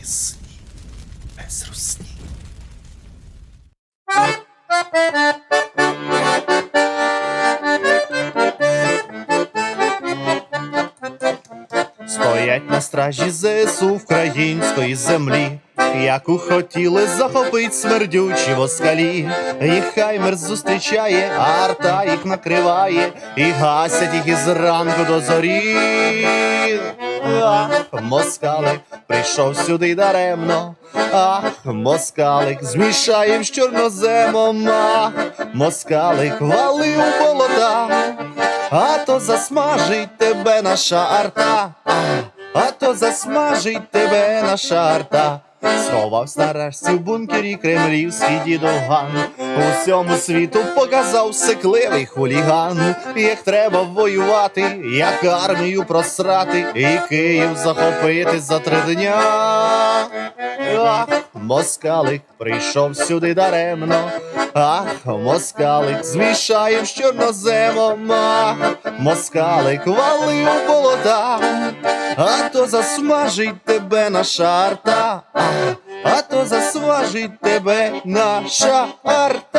пісні без. Стоять на стражі ЗСУ української землі, яку хотіли захопить смердючі воскалі. Їх хаймер зустрічає, арта їх накриває, і гасять їх із ранку до зорі. Ах, москалик прийшов сюди даремно. Ах, москалик змішаєм з чорноземом. Ах, москалик валив болота. А то засмажить тебе наша арта, а то засмажить тебе наша арта. Сховався нарешті в бункері кремлівський дідовган. Усьому світу показав секливий хуліган. Як треба воювати, як армію просрати, і Київ захопити за три дня. Ах, москалик прийшов сюди даремно. Ах, москалик змішаєм з чорноземом. Ах, москалик валив болота, а то засмажить тебе наша арта, а то засмажить тебе наша арта.